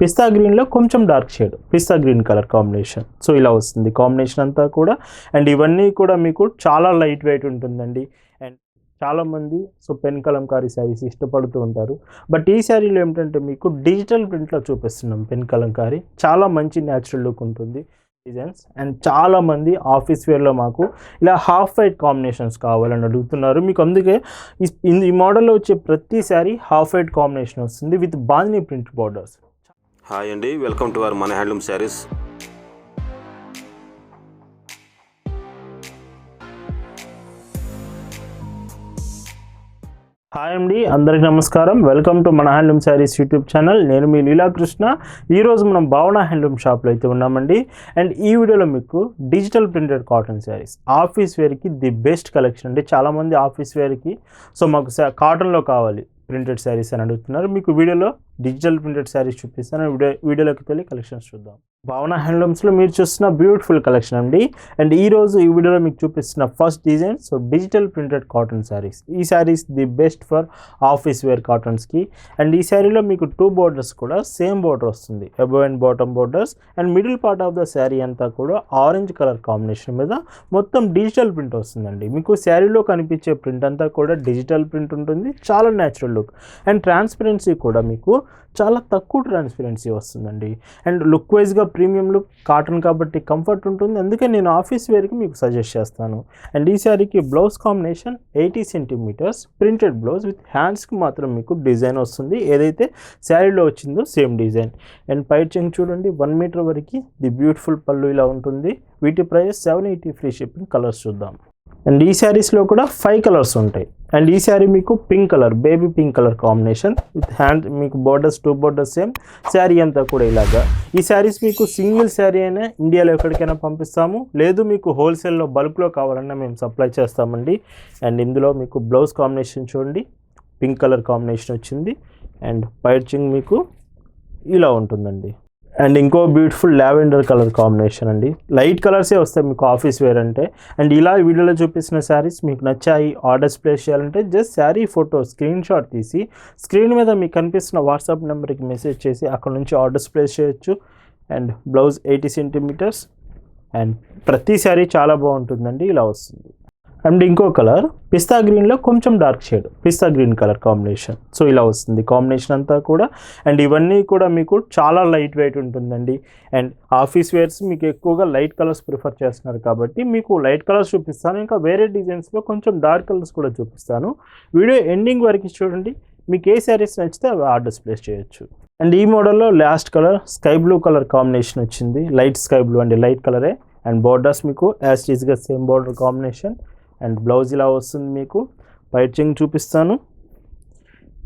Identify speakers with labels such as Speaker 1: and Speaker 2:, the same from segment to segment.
Speaker 1: పిస్తా గ్రీన్లో కొంచెం dark shade పిస్తా green colour combination. So ఇలా వస్తుంది కాంబినేషన్ అంతా కూడా. అండ్ ఇవన్నీ కూడా మీకు చాలా లైట్ వెయిట్ ఉంటుందండి. అండ్ చాలామంది సో పెన్ కలంకారీ శారీస్ ఇష్టపడుతూ ఉంటారు. బట్ ఈ శారీలో ఏమిటంటే మీకు డిజిటల్ ప్రింట్లో చూపిస్తున్నాం పెన్ కలంకారీ. చాలా మంచి న్యాచురల్ లుక్ ఉంటుంది. డిజైన్స్. అండ్ చాలామంది ఆఫీస్ వేర్లో మాకు ఇలా హాఫ్ వైట్ కాంబినేషన్స్ కావాలని అడుగుతున్నారు. మీకు అందుకే ఈ- మోడల్లో వచ్చే ప్రతి శారీ హాఫ్ వైట్ కాంబినేషన్ వస్తుంది with bandhani print borders.
Speaker 2: Hi అండి వెల్కమ్ టు అవర్ మన హ్యాండ్లూమ్ శారీస్.
Speaker 1: హాయ్ అండి అందరికి నమస్కారం. వెల్కమ్ టు మన హ్యాండ్లూమ్ శారీస్ యూట్యూబ్ ఛానల్. నేను మీ లీలాకృష్ణ ఈరోజు మనం భావన హ్యాండ్లూమ్ షాప్లో అయితే ఉన్నామండి. అండ్ ఈ వీడియోలో మీకు digital printed cotton saris office వేర్కి ది బెస్ట్ కలెక్షన్ అండి. చాలామంది ఆఫీస్ వేర్కి సో మాకు కాటన్లో కావాలి ప్రింటెడ్ శారీస్ అని అడుగుతున్నారు. మీకు వీడియోలో డిజిటల్ ప్రింటెడ్ శారీస్ చూపిస్తాను. వీడియో వీడియోలోకి వెళ్ళి కలెక్షన్స్ చూద్దాం. భావన హ్యాండ్లూమ్స్లో మీరు చూస్తున్న బ్యూటిఫుల్ కలెక్షన్ అండి. అండ్ ఈరోజు ఈ వీడియోలో మీకు చూపిస్తున్న first design so digital printed cotton saris. ఈ saris the best for office wear కాటన్స్కి. And ఈ శారీలో మీకు టూ బోర్డర్స్ కూడా సేమ్ బోర్డర్ వస్తుంది. Above and bottom borders. And middle part of the sari అంతా కూడా ఆరెంజ్ కలర్ కాంబినేషన్ మీద మొత్తం డిజిటల్ ప్రింట్ వస్తుందండి. మీకు శారీలో కనిపించే ప్రింట్ అంతా కూడా డిజిటల్ ప్రింట్ ఉంటుంది. చాలా న్యాచురల్ లుక్. అండ్ ట్రాన్స్పరెన్సీ కూడా మీకు చాలా తక్కువ ట్రాన్స్పరెన్సీ వస్తుందండి. అండ్ లుక్ వైజ్గా ప్రీమియం కాటన్ కాబట్టి కంఫర్ట్ ఉంటుంది. అందుకే నేను ఆఫీస్ వేర్కి మీకు సజెస్ట్ చేస్తాను. అండ్ ఈ శారీకి blouse combination eighty centimetres printed blouse with హ్యాండ్స్కి మాత్రం మీకు డిజైన్ వస్తుంది. ఏదైతే శారీలో వచ్చిందో సేమ్ డిజైన్ అండ్ పైట్ చెంగ్ చూడండి వన్ మీటర్ వరకు ది బ్యూటిఫుల్ పళ్ళు ఇలా ఉంటుంది. వీటి price seven eighty free shipping colours చూద్దాం. అండ్ ఈ శారీస్లో కూడా ఫైవ్ కలర్స్ ఉంటాయి. అండ్ ఈ శారీ మీకు pink colour baby pink colour combination with hand మీకు borders two borders same sari అంతా కూడా ఇలాగా. ఈ శారీస్ మీకు సింగిల్ శారీ అయినా ఇండియాలో ఎక్కడికైనా పంపిస్తాము. లేదు మీకు హోల్సేల్లో బల్క్లో కావాలన్నా మేము సప్లై చేస్తామండి. అండ్ ఇందులో మీకు బ్లౌజ్ కాంబినేషన్ చూడండి. పింక్ కలర్ కాంబినేషన్ వచ్చింది. అండ్ పైచింగ్ మీకు ఇలా ఉంటుందండి. అండ్ ఇంకో బ్యూటిఫుల్ లావెండర్ కలర్ కాంబినేషన్ అండి. లైట్ కలర్సే వస్తాయి మీకు ఆఫీస్ వేర్ అంటే. అండ్ ఇలా వీడియోలో చూపిస్తున్న శారీస్ మీకు నచ్చాయి ఆర్డర్స్ ప్లేస్ చేయాలంటే just sari photo screenshot తీసి స్క్రీన్ మీద మీకు కనిపిస్తున్న వాట్సాప్ నెంబర్కి మెసేజ్ చేసి అక్కడ నుంచి ఆర్డర్స్ ప్లేస్ చేయొచ్చు. And blouse eighty centimetres and ప్రతి శారీ చాలా బాగుంటుందండి ఇలా వస్తుంది. అండ్ ఇంకో కలర్ పిస్తా గ్రీన్లో కొంచెం డార్క్ షేడ్ పిస్తా గ్రీన్ కలర్ కాంబినేషన్. సో ఇలా వస్తుంది కాంబినేషన్ అంతా కూడా. అండ్ ఇవన్నీ కూడా మీకు చాలా లైట్ వెయిట్ ఉంటుందండి. అండ్ ఆఫీస్ వేర్స్ మీకు ఎక్కువగా లైట్ కలర్స్ ప్రిఫర్ చేస్తున్నారు కాబట్టి మీకు లైట్ కలర్స్ చూపిస్తాను. ఇంకా వేరే డిజైన్స్లో కొంచెం డార్క్ కలర్స్ కూడా చూపిస్తాను. వీడియో ఎండింగ్ వరకు చూడండి. మీకు ఏ శారీస్ నచ్చితే అవి ఆర్డర్స్ ప్లేస్ చేయొచ్చు. అండ్ ఈ మోడల్లో last colour sky blue colour combination వచ్చింది. లైట్ స్కై బ్లూ అండి లైట్ కలరే. అండ్ బోర్డర్స్ మీకు as ఈజ్గా same border combination. And blouse ఇలా వస్తుంది మీకు. పైచింగ్ చూపిస్తాను.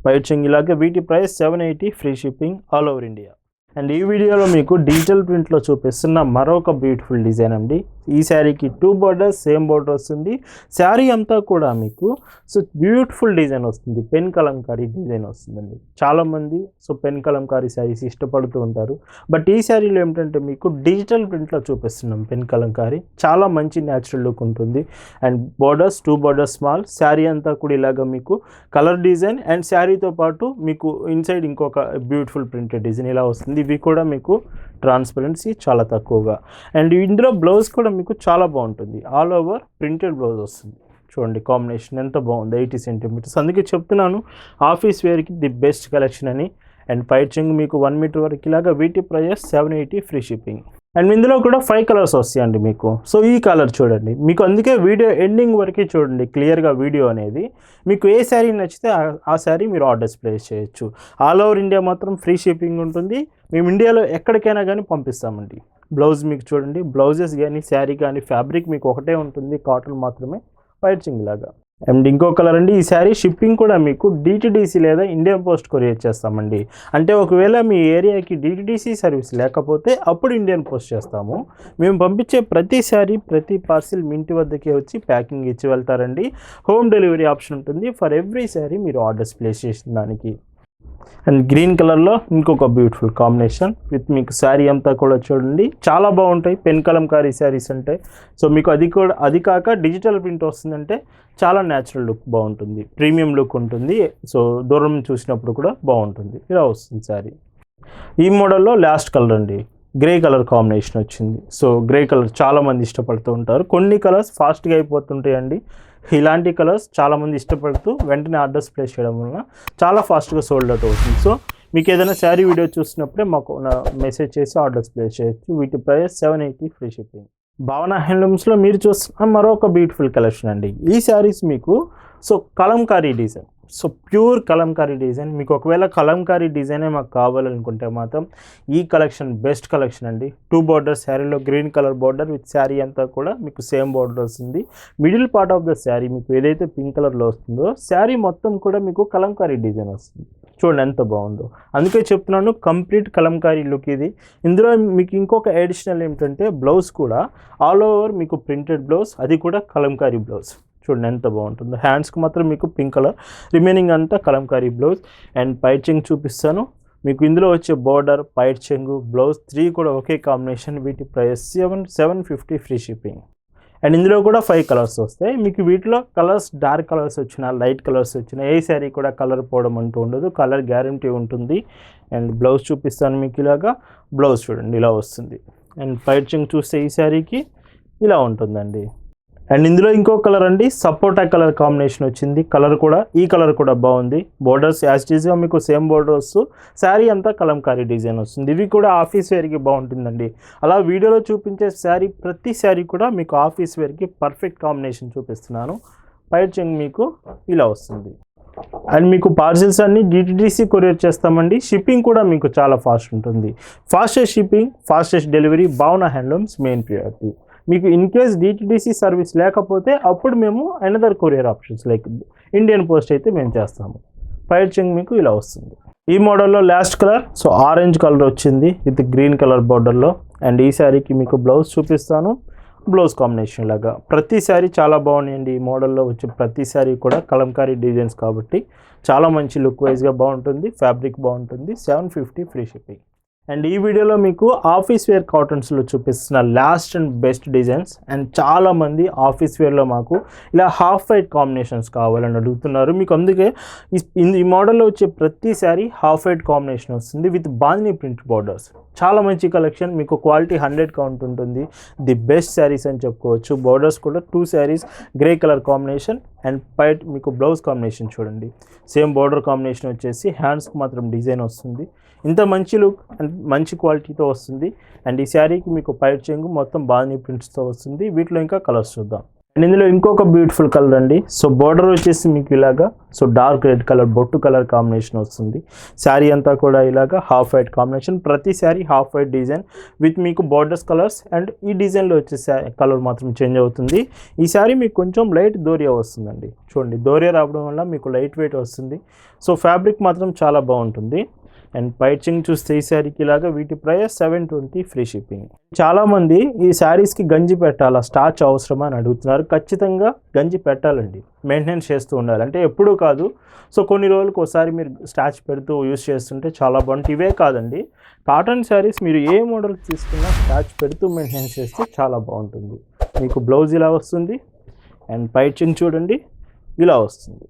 Speaker 1: పైచింగ్ ఇలాగే వీటి price seven eighty free shipping all over India and ఈ వీడియోలో మీకు డిజిటల్ ప్రింట్లో చూపిస్తున్న మరొక బ్యూటిఫుల్ డిజైన్ అండి. ఈ శారీకి టూ బోర్డర్స్ సేమ్ బోర్డర్ వస్తుంది. శారీ అంతా కూడా మీకు సో బ్యూటిఫుల్ డిజైన్ వస్తుంది. పెన్ కలంకారీ డిజైన్ వస్తుందండి. చాలామంది సో పెన్ కలంకారీ శారీస్ ఇష్టపడుతూ ఉంటారు. బట్ ఈ శారీలో ఏమిటంటే మీకు డిజిటల్ ప్రింట్లో చూపిస్తున్నాం పెన్ కలంకారీ. చాలా మంచి న్యాచురల్ లుక్ ఉంటుంది. And borders two borders small sari అంతా కూడా ఇలాగ మీకు కలర్ డిజైన్ అండ్ శారీతో పాటు మీకు ఇన్సైడ్ ఇంకొక బ్యూటిఫుల్ ప్రింటెడ్ డిజైన్ ఇలా వస్తుంది. ఇవి కూడా మీకు ట్రాన్స్పరెన్సీ చాలా తక్కువగా. అండ్ ఇందులో బ్లౌజ్ కూడా మీకు చాలా బాగుంటుంది. ఆల్ ఓవర్ ప్రింటెడ్ బ్లౌజ్ వస్తుంది. చూడండి కాంబినేషన్ ఎంత బాగుంది. ఎయిటీ సెంటీమీటర్స్ అందుకే చెప్తున్నాను ఆఫీస్ వేర్కి ది బెస్ట్ కలెక్షన్ అని. అండ్ పైచింగ్ మీకు వన్ మీటర్ వరకు ఇలాగా వీటి price seven eighty free shipping and ఇందులో కూడా ఫైవ్ కలర్స్ వస్తాయండి మీకు. సో ఈ కలర్ చూడండి. మీకు అందుకే వీడియో ఎండింగ్ వరకు చూడండి క్లియర్గా వీడియో అనేది. మీకు ఏ శారీ నచ్చితే ఆ- శారీ మీరు ఆర్డర్స్ ప్లేస్ చేయొచ్చు. ఆల్ ఓవర్ ఇండియా మాత్రం ఫ్రీ షిప్పింగ్ ఉంటుంది. మేము ఇండియాలో ఎక్కడికైనా కానీ పంపిస్తామండి. బ్లౌజ్ మీకు చూడండి. బ్లౌజెస్ కానీ శారీ కానీ ఫ్యాబ్రిక్ మీకు ఒకటే ఉంటుంది. కాటన్ మాత్రమే. పైచింగ్ లాగా. అండ్ ఇంకో కలర్ అండి ఈ శారీ షిప్పింగ్ కూడా మీకు డిటిడిసి లేదా ఇండియన్ పోస్ట్ కొరియర్ చేస్తామండి. అంటే ఒకవేళ మీ ఏరియాకి డిటిడిసి సర్వీస్ లేకపోతే అప్పుడు ఇండియన్ పోస్ట్ చేస్తాము. మేము పంపించే ప్రతి శారీ ప్రతి పార్సిల్ మీ ఇంటి వద్దకే వచ్చి ప్యాకింగ్ ఇచ్చి వెళ్తారండి. హోమ్ డెలివరీ ఆప్షన్ ఉంటుంది. ఫర్ ఎవ్రీ శారీ మీరు ఆర్డర్స్ ప్లేస్ చేసిన దానికి. అండ్ గ్రీన్ కలర్లో ఇంకొక బ్యూటిఫుల్ కాంబినేషన్ విత్ మీకు శారీ అంతా కూడా చూడండి. చాలా బాగుంటాయి. పెన్ కలంకారీ శారీస్ అంటే. సో మీకు అది కూడా అది కాక డిజిటల్ ప్రింట్ వస్తుందంటే చాలా న్యాచురల్ లుక్ బాగుంటుంది. ప్రీమియం లుక్ ఉంటుంది. సో దూరం చూసినప్పుడు కూడా బాగుంటుంది. ఇలా వస్తుంది శారీ. ఈ మోడల్లో లాస్ట్ కలర్ అండి. గ్రే కలర్ కాంబినేషన్ వచ్చింది. సో గ్రే కలర్ చాలామంది ఇష్టపడుతూ ఉంటారు. కొన్ని కలర్స్ ఫాస్ట్గా అయిపోతుంటాయండి. ఇలాంటి కలర్స్ చాలామంది ఇష్టపడుతూ వెంటనే ఆర్డర్స్ ప్లేస్ చేయడం వలన చాలా ఫాస్ట్గా సోల్డ్ అవుట్ అవుతుంది. సో మీకు ఏదైనా శారీ వీడియో చూసినప్పుడే మాకు మెసేజ్ చేసి ఆర్డర్స్ ప్లేస్ చేయొచ్చు. వీటి price seven eighty free shipping. Bhavana హ్యాండ్లూమ్స్లో మీరు చూస్తున్న మరొక బ్యూటిఫుల్ కలెక్షన్ అండి. ఈ శారీస్ మీకు so kalamkari design. So pure kalamkari design. మీకు ఒకవేళ కలంకారీ డిజైనే మాకు కావాలనుకుంటే మాత్రం ఈ కలెక్షన్ బెస్ట్ కలెక్షన్ అండి. టూ బార్డర్ శారీలో green colour border with sari అంతా కూడా మీకు సేమ్ బార్డర్ వస్తుంది middle part of the sari మీకు ఏదైతే పింక్ కలర్లో వస్తుందో శారీ మొత్తం కూడా మీకు కలంకారీ డిజైన్ వస్తుంది. చూడండి ఎంత బాగుందో. అందుకే చెప్తున్నాను కంప్లీట్ కలంకారీ లుక్ ఇది. ఇందులో మీకు ఇంకొక అడిషనల్ ఏమిటంటే బ్లౌజ్ కూడా ఆల్ ఓవర్ మీకు ప్రింటెడ్ బ్లౌజ్ అది కూడా కలంకారీ బ్లౌజ్. చూడండి ఎంత బాగుంటుందో. హ్యాండ్స్కి మాత్రం మీకు పింక్ కలర్ రిమైనింగ్ అంతా కలంకారీ బ్లౌజ్ అండ్ పైచింగ్ చూపిస్తాను. మీకు ఇందులో వచ్చే బార్డర్ పైట్ చెంగు బ్లౌజ్ త్రీ కూడా ఒకే కాంబినేషన్ వీటి price seven seven fifty free shipping and ఇందులో కూడా ఫైవ్ కలర్స్ వస్తాయి. మీకు వీటిలో కలర్స్ డార్క్ కలర్స్ వచ్చిన లైట్ కలర్స్ వచ్చిన ఏ శారీ కూడా కలర్ పోవడం అంటూ ఉండదు. కలర్ గ్యారంటీ ఉంటుంది. అండ్ బ్లౌజ్ చూపిస్తాను మీకు ఇలాగా. బ్లౌజ్ చూడండి ఇలా వస్తుంది. అండ్ పైట్ చెంగు చూస్తే ఈ శారీకి ఇలా ఉంటుందండి. అండ్ ఇందులో ఇంకో కలర్ అండి సపోటా కలర్ కాంబినేషన్ వచ్చింది. కలర్ కూడా ఈ కలర్ కూడా బాగుంది. బోర్డర్స్ యాజ్గా మీకు సేమ్ బోర్డర్స్ శారీ అంతా కలంకారీ డిజైన్ వస్తుంది. ఇవి కూడా ఆఫీస్ వేర్కి బాగుంటుందండి. అలా వీడియోలో చూపించే శారీ ప్రతి శారీ కూడా మీకు ఆఫీస్ వేర్కి పర్ఫెక్ట్ కాంబినేషన్ చూపిస్తున్నాను. పైట్ చెంగ్ మీకు ఇలా వస్తుంది. అండ్ మీకు పార్సిల్స్ అన్ని డిటిడిసి కొరియర్ చేస్తామండి. షిప్పింగ్ కూడా మీకు చాలా ఫాస్ట్ ఉంటుంది. Fastest shipping fastest delivery Bhavana handlooms main priority మీకు ఇన్ కేస్ డిటిడిసి సర్వీస్ లేకపోతే అప్పుడు మేము another courier options like Indian post అయితే మేము చేస్తాము. పైట్ మీకు ఇలా వస్తుంది. ఈ మోడల్లో last colour so orange colour వచ్చింది విత్ గ్రీన్ కలర్ బార్డర్లో అండ్ ఈ శారీకి మీకు బ్లౌజ్ చూపిస్తాను. బ్లౌజ్ కాంబినేషన్ లాగా. ప్రతి శారీ చాలా బాగున్నాయండి. ఈ మోడల్లో వచ్చే ప్రతి శారీ కూడా కలంకారీ డిజైన్స్ కాబట్టి చాలా మంచి లుక్ వైజ్గా బాగుంటుంది. ఫ్యాబ్రిక్ బాగుంటుంది. Seven fifty free shipping and ఈ వీడియోలో మీకు ఆఫీస్ వేర్ కాటన్స్లో చూపిస్తున్న last and best designs and చాలామంది ఆఫీస్ వేర్లో మాకు ఇలా హాఫ్ వైట్ కాంబినేషన్స్ కావాలని అడుగుతున్నారు. మీకు అందుకే ఈ- ఈ- మోడల్లో వచ్చే ప్రతిసారి హాఫ్ వైట్ కాంబినేషన్ వస్తుంది విత్ బాంజనీ ప్రింట్ బార్డర్స్ చాలా మంచి కలెక్షన్. మీకు క్వాలిటీ హండ్రెడ్ కౌంట్ ఉంటుంది. ది బెస్ట్ శారీస్ అని చెప్పుకోవచ్చు. బార్డర్స్ కూడా two saris grey colour combination and పైట్ మీకు బ్లౌజ్ కాంబినేషన్ చూడండి. సేమ్ బార్డర్ కాంబినేషన్ వచ్చేసి హ్యాండ్స్కి మాత్రం డిజైన్ వస్తుంది. ఇంత మంచి లుక్ అండ్ మంచి క్వాలిటీతో వస్తుంది. అండ్ ఈ శారీకి మీకు పైట్ చెంగు మొత్తం బాగా ప్రింట్స్తో వస్తుంది. వీటిలో ఇంకా కలర్స్ చూద్దాం. అండ్ ఇందులో ఇంకొక బ్యూటిఫుల్ కలర్ అండి. సో బార్డర్ వచ్చేసి మీకు ఇలాగా సో డార్క్ రెడ్ కలర్ బొట్టు కలర్ కాంబినేషన్ వస్తుంది. శారీ అంతా కూడా ఇలాగా హాఫ్ వైట్ కాంబినేషన్ ప్రతి sari half white design with మీకు బార్డర్స్ కలర్స్ అండ్ ఈ డిజైన్లో వచ్చే కలర్ మాత్రం చేంజ్ అవుతుంది. ఈ శారీ మీకు కొంచెం లైట్ దోరియా వస్తుందండి. చూడండి దోరియా రావడం వల్ల మీకు లైట్ వెయిట్ వస్తుంది. సో ఫ్యాబ్రిక్ మాత్రం చాలా బాగుంటుంది. అండ్ పైచింగ్ చూస్తే ఈ శారీకి ఇలాగా వీటి price seven twenty free shipping చాలామంది ఈ శారీస్కి గంజి పెట్టాలా స్టార్చ్ అవసరమా అని అడుగుతున్నారు ఖచ్చితంగా గంజి పెట్టాలండి మెయింటెనెన్స్ చేస్తూ ఉండాలి అంటే ఎప్పుడూ కాదు సో కొన్ని రోజులకు ఒకసారి మీరు స్టాచ్ పెడుతూ యూస్ చేస్తుంటే చాలా బాగుంటుంది ఇవే కాదండి కాటన్ శారీస్ మీరు ఏ మోడల్ తీసుకున్నా స్టాచ్ పెడుతూ మెయింటెనెన్స్ చేస్తే చాలా బాగుంటుంది మీకు బ్లౌజ్ ఇలా వస్తుంది అండ్ పైచింగ్ చూడండి ఇలా వస్తుంది.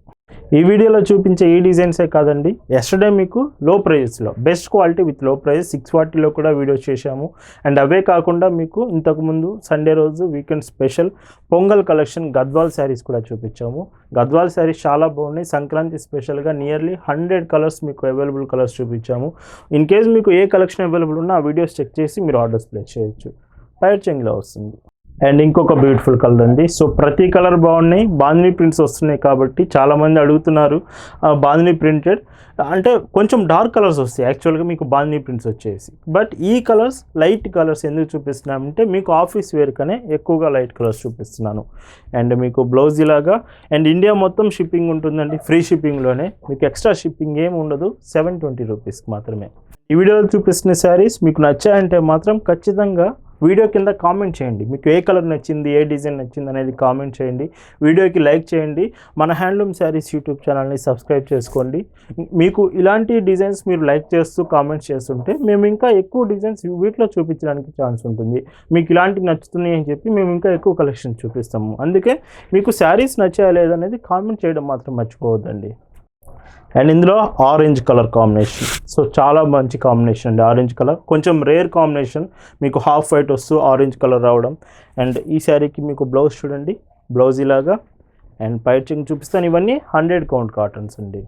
Speaker 1: ఈ వీడియోలో చూపించే ఈ డిజైన్సే కాదండి. ఎస్టర్డే మీకు లో ప్రైజెస్లో బెస్ట్ క్వాలిటీ విత్లో ప్రైజెస్ సిక్స్ ఫార్టీలో కూడా వీడియో చేశాము. అండ్ అవే కాకుండా మీకు ఇంతకుముందు సండే రోజు weekend special Pongal collection Gadwal saris కూడా చూపించాము. గద్వాల్ శారీస్ చాలా బాగున్నాయి. సంక్రాంతి స్పెషల్గా నియర్లీ హండ్రెడ్ కలర్స్ మీకు అవైలబుల్ కలర్స్ చూపించాము. ఇన్ కేస్ మీకు ఏ కలెక్షన్ అవైలబుల్ ఉన్నా ఆ వీడియోస్ చెక్ చేసి మీరు ఆర్డర్స్ ప్లేస్ చేయొచ్చు. పైర్ చెంగిలో వస్తుంది. అండ్ ఇంకొక బ్యూటిఫుల్ కలర్ అండి. సో ప్రతి కలర్ బాగున్నాయి. బాంధిని ప్రింట్స్ వస్తున్నాయి కాబట్టి చాలామంది అడుగుతున్నారు బాంధిని ప్రింటెడ్. అంటే కొంచెం డార్క్ కలర్స్ వస్తాయి. యాక్చువల్గా మీకు బాంధిని ప్రింట్స్ వచ్చేసి. బట్ ఈ కలర్స్ లైట్ కలర్స్ ఎందుకు చూపిస్తున్నామంటే మీకు ఆఫీస్ వేర్కనే ఎక్కువగా లైట్ కలర్స్ చూపిస్తున్నాను. అండ్ మీకు బ్లౌజ్ ఇలాగా అండ్ ఇండియా మొత్తం షిప్పింగ్ ఉంటుందండి. ఫ్రీ షిప్పింగ్లోనే. మీకు ఎక్స్ట్రా షిప్పింగ్ ఏమి ఉండదు. సెవెన్ ట్వంటీ రూపీస్కి మాత్రమే. ఈ వీడియోలో చూపిస్తున్న శారీస్ మీకు నచ్చాయంటే మాత్రం ఖచ్చితంగా వీడియో కింద కామెంట్ చేయండి. మీకు ఏ కలర్ నచ్చింది ఏ డిజైన్ నచ్చింది అనేది కామెంట్ చేయండి. వీడియోకి లైక్ చేయండి. మన హ్యాండ్లూమ్ శారీస్ యూట్యూబ్ ఛానల్ని సబ్స్క్రైబ్ చేసుకోండి. మీకు ఇలాంటి డిజైన్స్ మీరు లైక్ చేస్తూ కామెంట్స్ చేస్తుంటే మేము ఇంకా ఎక్కువ డిజైన్స్ వీటిలో చూపించడానికి ఛాన్స్ ఉంటుంది. మీకు ఇలాంటివి నచ్చుతున్నాయి అని చెప్పి మేము ఇంకా ఎక్కువ కలెక్షన్ చూపిస్తాము. అందుకే మీకు శారీస్ నచ్చాయా లేదనేది కామెంట్ చేయడం మాత్రం మర్చిపోవద్దండి. అండ్ ఇందులో ఆరెంజ్ కలర్ కాంబినేషన్ సో చాలా మంచి కాంబినేషన్ అండి. ఆరెంజ్ కలర్ కొంచెం రేర్ కాంబినేషన్ మీకు హాఫ్ వైట్ వస్తూ ఆరెంజ్ కలర్ రావడం. అండ్ ఈ శారీకి మీకు బ్లౌజ్ చూడండి. బ్లౌజ్ ఇలాగా అండ్ పైచింగ్ చూపిస్తాను. ఇవన్నీ హండ్రెడ్ కౌంట్ కాటన్స్ అండి.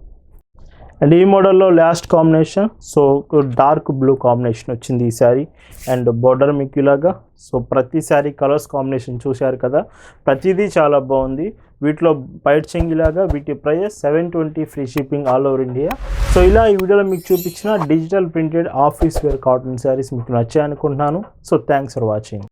Speaker 1: అండ్ ఈ మోడల్లో last combination so dark blue combination వచ్చింది ఈ శారీ. అండ్ బోర్డర్ మీకు ఇలాగా సో ప్రతి శారీ కలర్స్ కాంబినేషన్ చూశారు కదా? ప్రతిదీ చాలా బాగుంది. వీటిలో బయట చెంగిలాగా వీటి price seven twenty free shipping all over India. So ఇలా ఈ వీడియోలో మీకు చూపించిన digital printed office wear cotton saris మీకు నచ్చాయి అనుకుంటున్నాను సో థ్యాంక్స్ ఫర్ వాచింగ్.